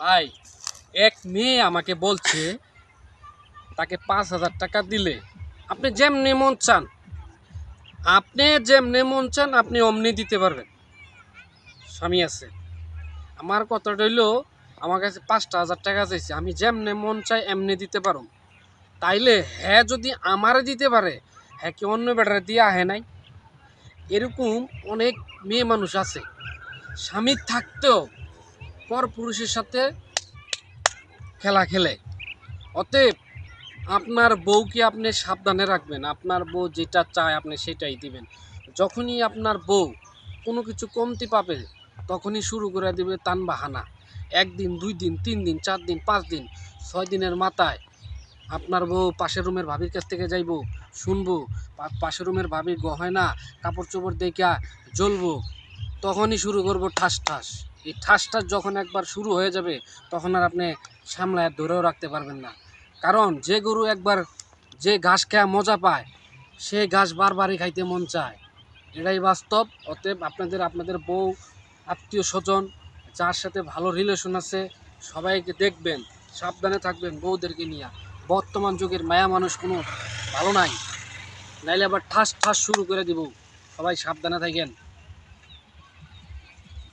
ভাই, এক মেয়ে আমাকে বলছে, তাকে পাঁচ হাজার টাকা দিলে। আপনি যেমনি মন চান। আপনি যেমনি মন চান, আপনি অমনি দিতে পারবেন। স্বামী আছে। আমার কথাটা হইল, আমার কাছে পাঁচটা হাজার টাকা চাইছে। আমি যেমনে মন চাই, এমনি দিতে পারো তাইলে হ্যাঁ যদি আমারে দিতে পারে হ্যাঁ কি অন্য বেটারে দিয়ে আহে নাই? এরকম অনেক মেয়ে মানুষ আছে। স্বামী থাকতেও পর পুরুষের সাথে খেলা খেলে। অতএব আপনার বউকে আপনি সাবধানে রাখবেন, আপনার বউ যেটা চায় আপনি সেটাই দিবেন। যখনই আপনার বউ কোনো কিছু কমতি পাবে, তখনই শুরু করে দিবে তান বাহানা। একদিন, দুই দিন, তিন দিন, চার দিন, পাঁচ দিন, ছয় দিনের মাথায় আপনার বউ পাশের রুমের ভাবির কাছ থেকে যাইবো, শুনব পাশের রুমের ভাবির গহনা, কাপড় চোপড় দেখা জ্বলবো তখনই শুরু করব ঠাস ঠাস। এই ঠাস ঠাস যখন একবার শুরু হয়ে যাবে, তখন আর আপনি সামলায় ধরেও রাখতে পারবেন না। কারণ যে গরু একবার যে ঘাস খেয়া মজা পায়, সে ঘাস বারবারই খাইতে মন চায়। এটাই বাস্তব। অতএব আপনাদের আপনাদের বউ, আত্মীয় স্বজন, যার সাথে ভালো রিলেশন আছে, সবাইকে দেখবেন, সাবধানে থাকবেন বউদেরকে নিয়ে। বর্তমান যুগের মায়া মানুষ কোনো ভালো নাই। নাইলে আবার ঠাস ঠাস শুরু করে দিব। সবাই সাবধানে থাকেন।